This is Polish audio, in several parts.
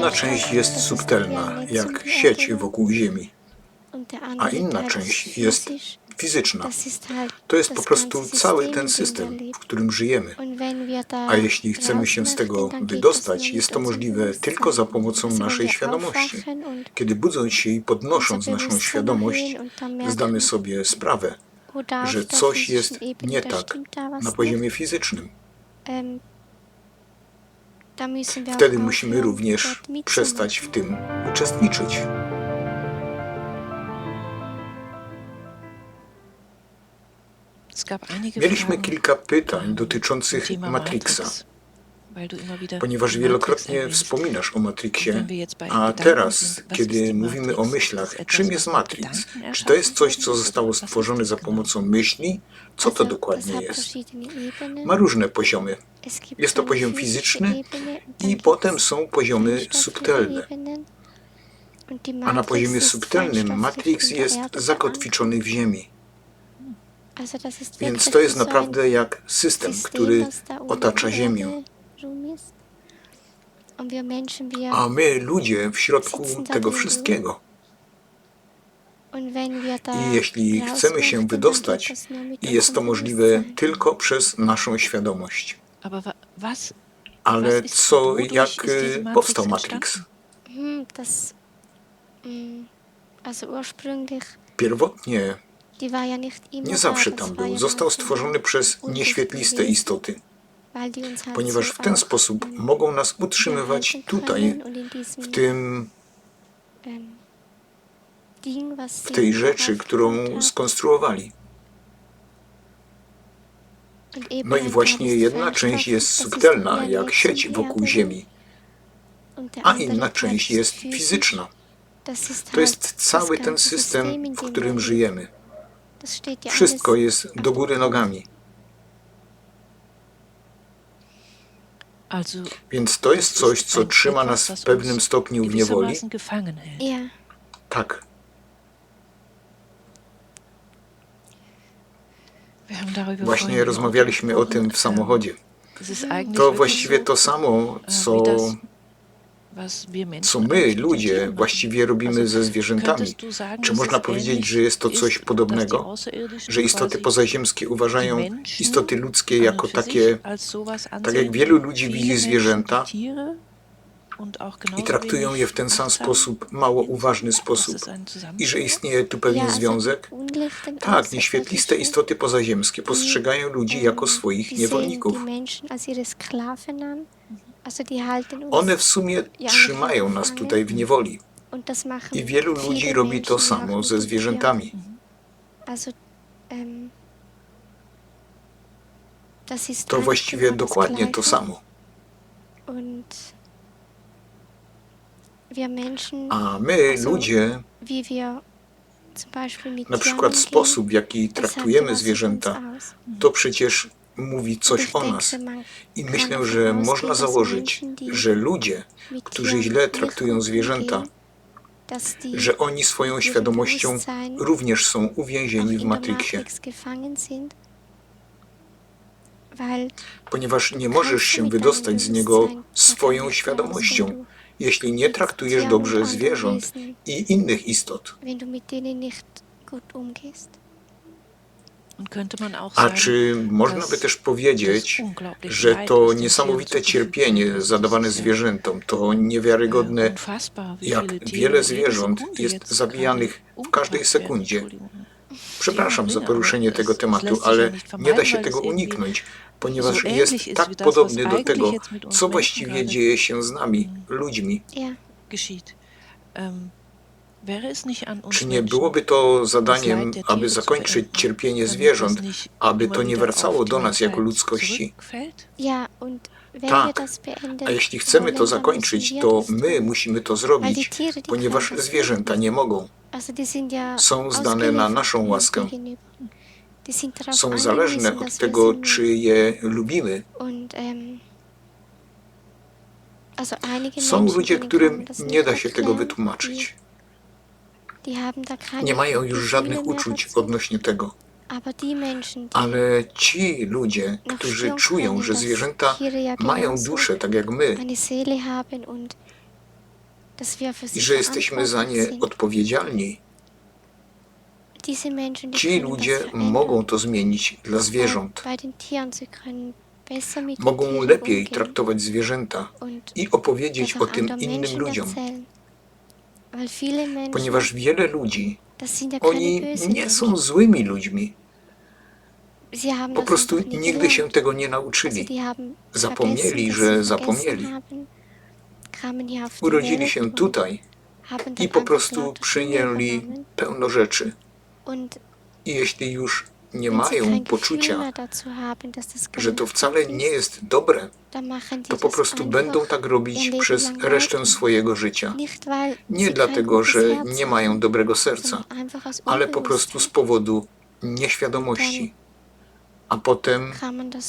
Jedna część jest subtelna, jak sieć wokół Ziemi, a inna część jest fizyczna. To jest po prostu cały ten system, w którym żyjemy. A jeśli chcemy się z tego wydostać, jest to możliwe tylko za pomocą naszej świadomości. Kiedy budząc się i podnosząc naszą świadomość, zdamy sobie sprawę, że coś jest nie tak na poziomie fizycznym. Wtedy musimy również przestać w tym uczestniczyć. Mieliśmy kilka pytań dotyczących Matrixa, ponieważ wielokrotnie wspominasz o Matrixie, a teraz, kiedy mówimy o myślach, czym jest Matrix? Czy to jest coś, co zostało stworzone za pomocą myśli? Co to dokładnie jest? Ma różne poziomy. Jest to poziom fizyczny i potem są poziomy subtelne. A na poziomie subtelnym Matrix jest zakotwiczony w ziemi. Więc to jest naprawdę jak system, który otacza Ziemię. A my, ludzie, w środku tego wszystkiego. I jeśli chcemy się wydostać, jest to możliwe tylko przez naszą świadomość. Ale co, jak y, powstał Matrix? Pierwotnie nie zawsze tam był. Został stworzony przez nieświetliste istoty, ponieważ w ten sposób mogą nas utrzymywać tutaj, w tym, w tej rzeczy, którą skonstruowali. No i właśnie jedna część jest subtelna, jak sieć wokół Ziemi, a inna część jest fizyczna. To jest cały ten system, w którym żyjemy. Wszystko jest do góry nogami. Więc to jest coś, co trzyma nas w pewnym stopniu w niewoli? Tak. Właśnie rozmawialiśmy o tym w samochodzie. To właściwie to samo, co, co my, ludzie, właściwie robimy ze zwierzętami. Czy można powiedzieć, że jest to coś podobnego? Że istoty pozaziemskie uważają istoty ludzkie jako takie, tak jak wielu ludzi widzi zwierzęta i traktują je w ten sam sposób, mało uważny sposób. I że istnieje tu pewien związek? Tak, nieświetliste istoty pozaziemskie postrzegają ludzi jako swoich niewolników. One w sumie trzymają nas tutaj w niewoli. I wielu ludzi robi to samo ze zwierzętami. To właściwie dokładnie to samo. A my, ludzie, na przykład sposób, w jaki traktujemy zwierzęta, to przecież mówi coś o nas. I myślę, że można założyć, że ludzie, którzy źle traktują zwierzęta, że oni swoją świadomością również są uwięzieni w Matrixie. Ponieważ nie możesz się wydostać z niego swoją świadomością, jeśli nie traktujesz dobrze zwierząt i innych istot. A czy można by też powiedzieć, że to niesamowite cierpienie zadawane zwierzętom, to niewiarygodne, jak wiele zwierząt jest zabijanych w każdej sekundzie? Przepraszam za poruszenie tego tematu, ale nie da się tego uniknąć, ponieważ jest tak podobny do tego, co właściwie dzieje się z nami, ludźmi. Czy nie byłoby to zadaniem, aby zakończyć cierpienie zwierząt, aby to nie wracało do nas jako ludzkości? Tak, a jeśli chcemy to zakończyć, to my musimy to zrobić, ponieważ zwierzęta nie mogą. Są zdane na naszą łaskę. Są zależne od tego, czy je lubimy. Są ludzie, którym nie da się tego wytłumaczyć. Nie mają już żadnych uczuć odnośnie tego. Ale ci ludzie, którzy czują, że zwierzęta mają duszę tak jak my i że jesteśmy za nie odpowiedzialni. Ci ludzie mogą to zmienić dla zwierząt. mit den Mogą lepiej traktować zwierzęta i opowiedzieć o tym innym ludziom, ponieważ wiele ludzi, oni nie są złymi ludźmi. Po prostu nigdy się tego nie nauczyli. Zapomnieli, że zapomnieli. Urodzili się tutaj i po prostu przyjęli pełno rzeczy. I jeśli już nie mają poczucia, że to wcale nie jest dobre, to po prostu będą tak robić przez resztę swojego życia. Nie dlatego, że nie mają dobrego serca, ale po prostu z powodu nieświadomości. A potem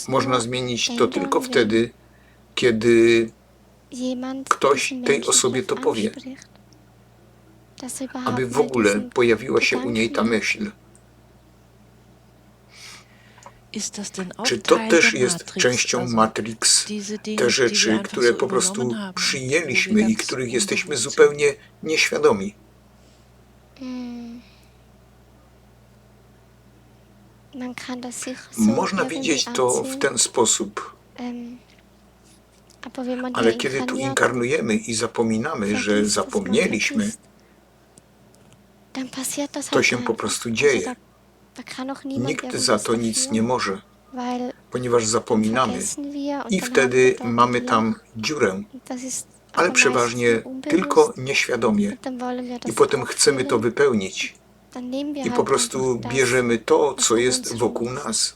można zmienić to tylko wtedy, kiedy ktoś tej osobie to powie. er aby w ogóle pojawiła się u niej ta myśl. Czy to też jest częścią Matrix? Te rzeczy, które po prostu przyjęliśmy i których jesteśmy zupełnie nieświadomi. Mm. So Można widzieć to w ten sposób, ale kiedy tu inkarnujemy i zapominamy, że zapomnieliśmy, to się po prostu dzieje. Nikt za to nic nie może, ponieważ zapominamy. i wtedy mamy tam dziurę, ale przeważnie tylko nieświadomie. I potem chcemy to wypełnić. I po prostu bierzemy to, co jest wokół nas,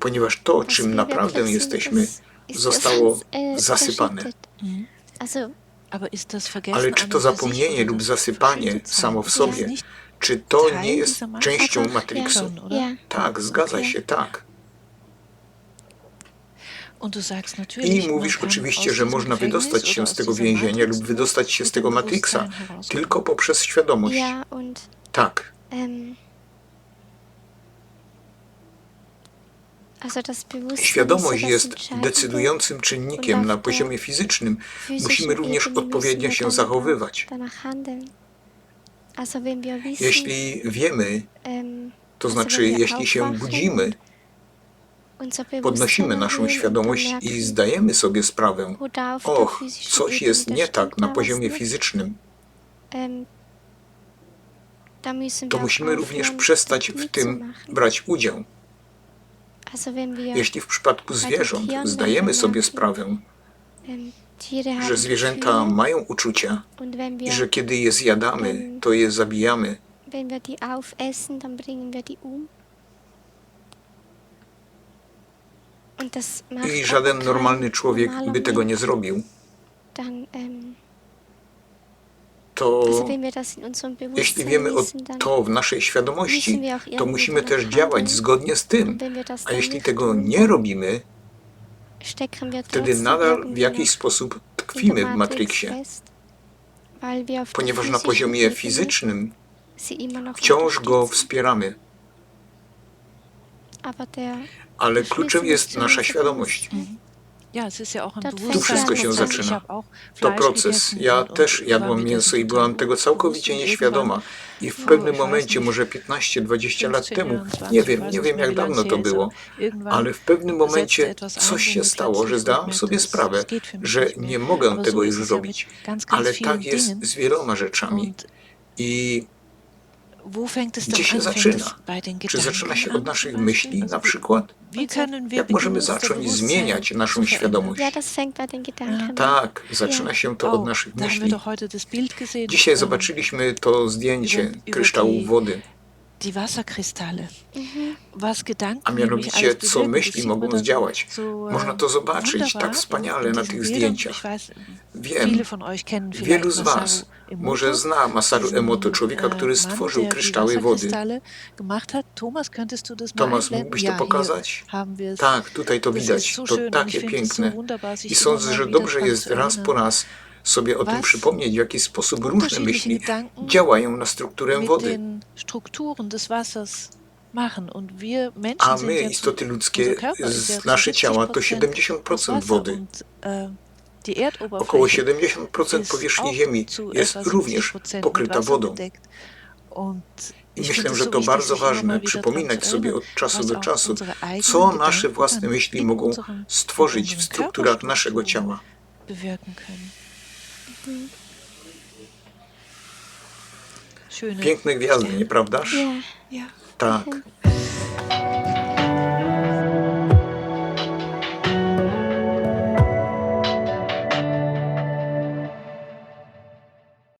ponieważ to, czym naprawdę jesteśmy, zostało äh, zasypane. Mhm. Ale czy to zapomnienie lub zasypanie samo w sobie, czy to nie jest częścią Matrixu? Tak, zgadza się, tak. I mówisz oczywiście, że można wydostać się z tego więzienia lub wydostać się z tego Matrixa tylko poprzez świadomość. Tak. Świadomość jest decydującym czynnikiem na poziomie fizycznym. Musimy również odpowiednio się zachowywać. Jeśli wiemy, to znaczy jeśli się budzimy, podnosimy naszą świadomość i zdajemy sobie sprawę, och, coś jest nie tak na poziomie fizycznym, to musimy również przestać w tym brać udział. Jeśli w przypadku zwierząt zdajemy sobie sprawę, że zwierzęta mają uczucia i że kiedy je zjadamy, to je zabijamy, um. I żaden normalny człowiek by tego nie zrobił, ähm, to jeśli wiemy o to w naszej świadomości, to musimy też działać zgodnie z tym. A jeśli tego nie robimy, wtedy nadal w jakiś sposób tkwimy w Matrix Matrixie, ponieważ na poziomie fizycznym wciąż go wspieramy, ale kluczem jest nasza świadomość. Bewusstsein. Tu wszystko się zaczyna. To proces. Ja też jadłam mięso i byłam tego całkowicie nieświadoma. I w pewnym momencie, może 15-20 lat 15, temu, 20, nie wiem, nie wiem jak dawno to było, ale w pewnym momencie coś się stało, że zdałam sobie sprawę, że nie mogę tego już robić. Ale tak jest z wieloma rzeczami. I gdzie się zaczyna? Czy zaczyna się od naszych myśli na przykład? Jak możemy zacząć zmieniać naszą świadomość? Tak, zaczyna się to od Oh, naszych myśli. Dzisiaj ähm, zobaczyliśmy to zdjęcie kryształu wody, a nämlich mianowicie co myśli mogą zdziałać. äh, Można to zobaczyć tak wspaniale na tych zdjęciach. Wiem, wielu z Was może zna Masaru Emoto, człowieka, äh, który stworzył kryształy wody. Tomasz, mógłbyś to pokazać? Tak, tutaj to widać. To takie piękne. I sądzę, że dobrze jest raz po raz sobie o tym przypomnieć, w jaki sposób różne myśli działają na strukturę wody. A my, istoty ludzkie, z nasze ciała to 70% 70% Wasser wody. äh, Około 70% ist powierzchni Ziemi jest również 70% pokryta wodą. I myślę, że to bardzo ważne przypominać sobie od czasu do czasu, co nasze własne myśli mogą stworzyć w strukturach naszego ciała. Bewirken können. Schöne Piękne gwiazdy, Sterne. nieprawdaż? Ja. Ja. Tak.